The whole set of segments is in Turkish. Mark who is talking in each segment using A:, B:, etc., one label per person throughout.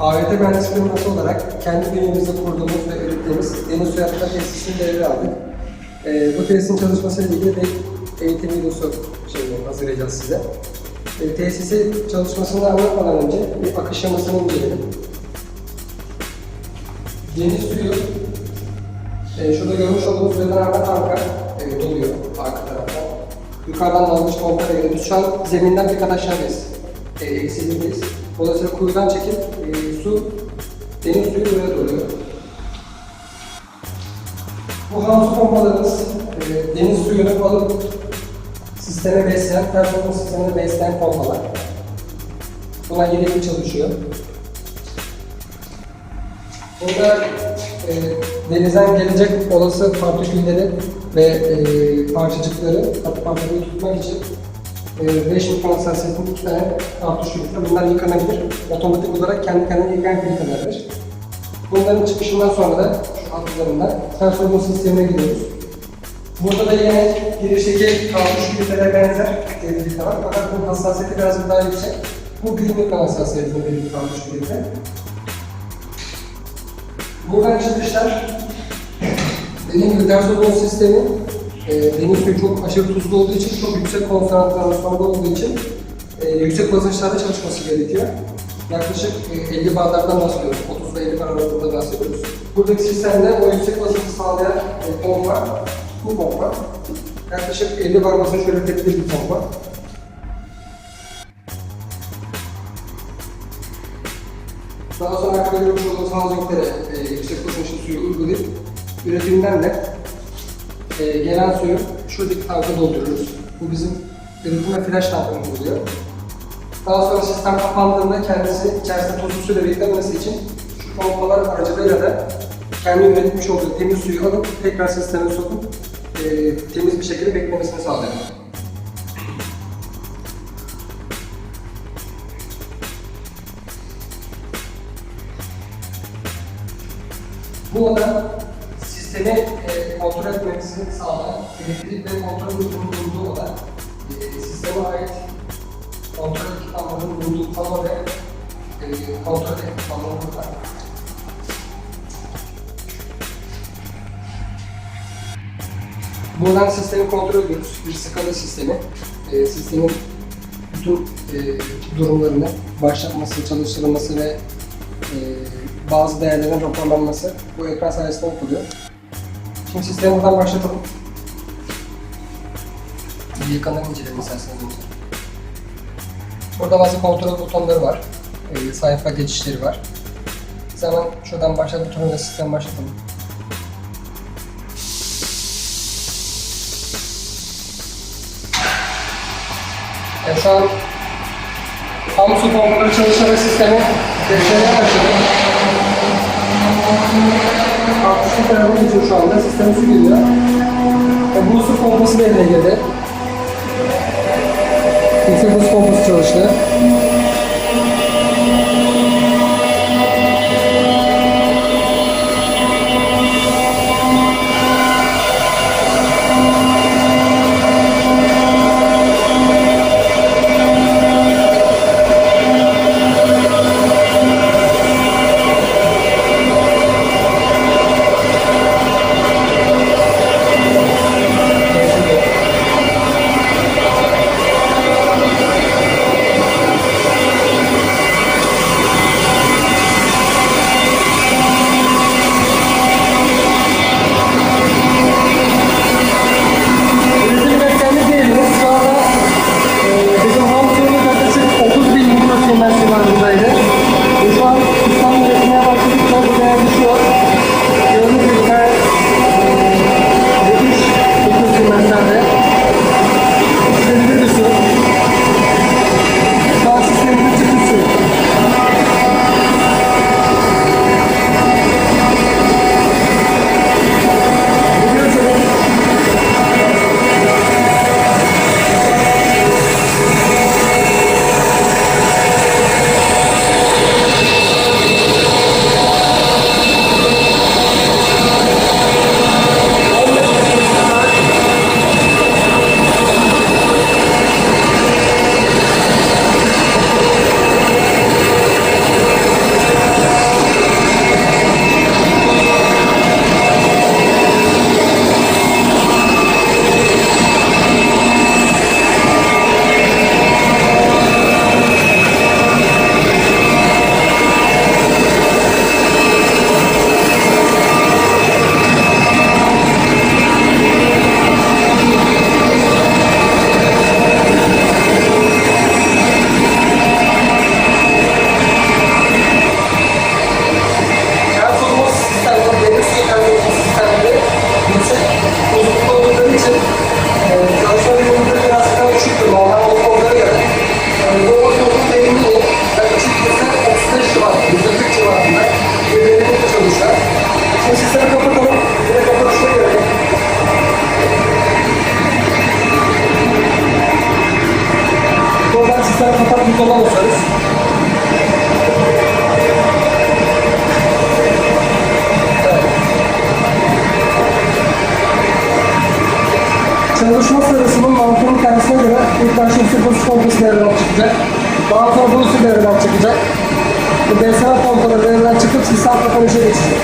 A: AVT mühendisliği firması olarak kendi bünyemizde kurduğumuz ve ürettiğimiz deniz suyu arıtma tesisini devreye aldık. Ee, bu tesisin çalışmasıyla ilgili bir eğitim videosu şeyini hazırlayacağız size. Ee, tesisi çalışmasını anlatmadan önce bir akış yamasını inceleyelim. Deniz suyu e, şurada görmüş olduğunuz üzerinden arka tanka e, doluyor arka taraftan. Yukarıdan dalmış pompayla göre biz şu an zeminden bir kadar aşağıdayız. E, eksilindeyiz. Dolayısıyla kuyudan çekip e, su, deniz suyu buraya doluyor. Bu havuz pompalarımız e, deniz suyunu alıp sisteme besleyen, performans sistemine besleyen pompalar. Bunlar yedekli çalışıyor. Burada e, denizden gelecek olası partikülleri ve e, parçacıkları, parçacıkları tutmak için e, 5 mikron hassasiyetinde iki tane filtre. Bunlar yıkanabilir. Otomatik olarak kendi kendine yıkayan filtrelerdir. Bunların çıkışından sonra da şu alt üzerinden performans sistemine gidiyoruz. Burada da yine girişteki kartuş filtrelere benzer bir filtre var. Fakat bunun hassasiyeti biraz daha yüksek. Bu 1 mikron hassasiyetinde bir kartuş filtre. Buradan çıkışlar dediğim gibi ozon sistemi e, deniz suyu çok aşırı tuzlu olduğu için çok yüksek konsantrasyonda olduğu için e, yüksek basınçlarda çalışması gerekiyor. Yaklaşık e, 50 barlardan bahsediyoruz. 30 ile 50 bar aralığında bahsediyoruz. Buradaki sistemde o yüksek basıncı sağlayan e, pompa, bu pompa. Yaklaşık 50 bar basınç üretebilir bir pompa. Daha sonra görmüş olduğunuz housing'lere e, yüksek basınçlı suyu uygulayıp üretimden de e, gelen suyu şuradaki tanka dolduruyoruz. Bu bizim üretim ve flash oluyor. Daha sonra sistem kapandığında kendisi içerisinde tuzlu suyla beklemesi için şu pompalar aracılığıyla da kendi üretmiş olduğu temiz suyu alıp tekrar sisteme sokup e, temiz bir şekilde beklemesini sağlıyor. Bu oda sistemi e, kontrol etmemizi sağlayan elektrik ve kontrol bulunduğu oda. E, sisteme ait kontrol ekipmanlarının bulunduğu pano ve e, kontrol ekipmanları burada. Buradan sistemi kontrol ediyoruz. Bir skala sistemi. E, sistemin bütün e, durumlarını başlatması, çalıştırılması ve e, bazı değerlerin raporlanması bu ekran sayesinde yapılıyor. Şimdi sistemi buradan başlatalım. Bir yakından inceleyelim isterseniz. Burada bazı kontrol butonları var. E, sayfa geçişleri var. Biz hemen şuradan başlat butonuyla sistemi başlatalım. Evet, şu an Tam su pompaları çalışan sistemi beklemeye başladı. Artışlı tarafı geçiyor şu anda. Sisteme su geliyor. E, bu su pompası devreye girdi. Yüksek buz pompası çalıştı. Basarız. Evet. Çalışma sırasının mantığının kendisine göre ilk başta basınç pompası devreden çıkacak. Daha sonra bunu su devreden çıkacak. Bu DSL pompaları devreden çıkıp sistem kapanışa geçecek.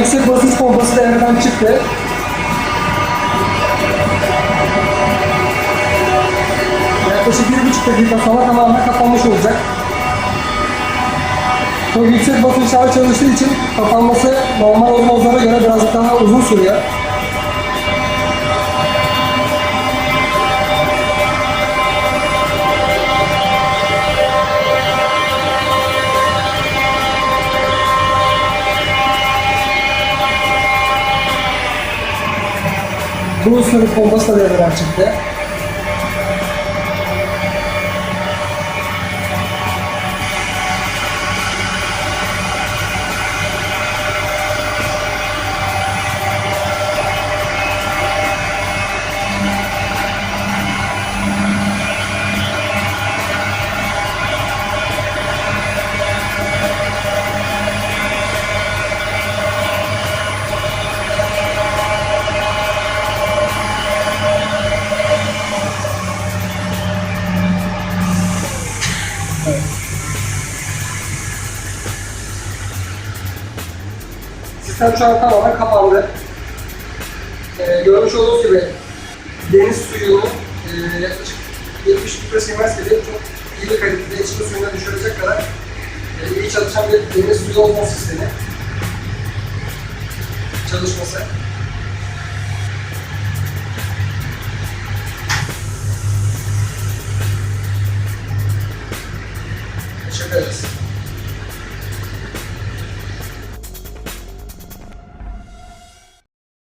A: Yüksek basınç pompası devreden çıktı. Yaklaşık bir buçuk dakika sonra tamamen kapanmış olacak. Çok yüksek basınçlar çalıştığı için kapanması normal ozmozlara göre birazcık daha uzun sürüyor. Bu sınıf pompası da devreden çıktı. Sistem şu an tamamen kapandı. Ee, görmüş olduğunuz gibi deniz suyunu e, yaklaşık 70 litre simers gibi çok iyi bir kalitede içme suyuna düşürecek kadar e, iyi çalışan bir deniz suyu olma sistemi. Çalışması.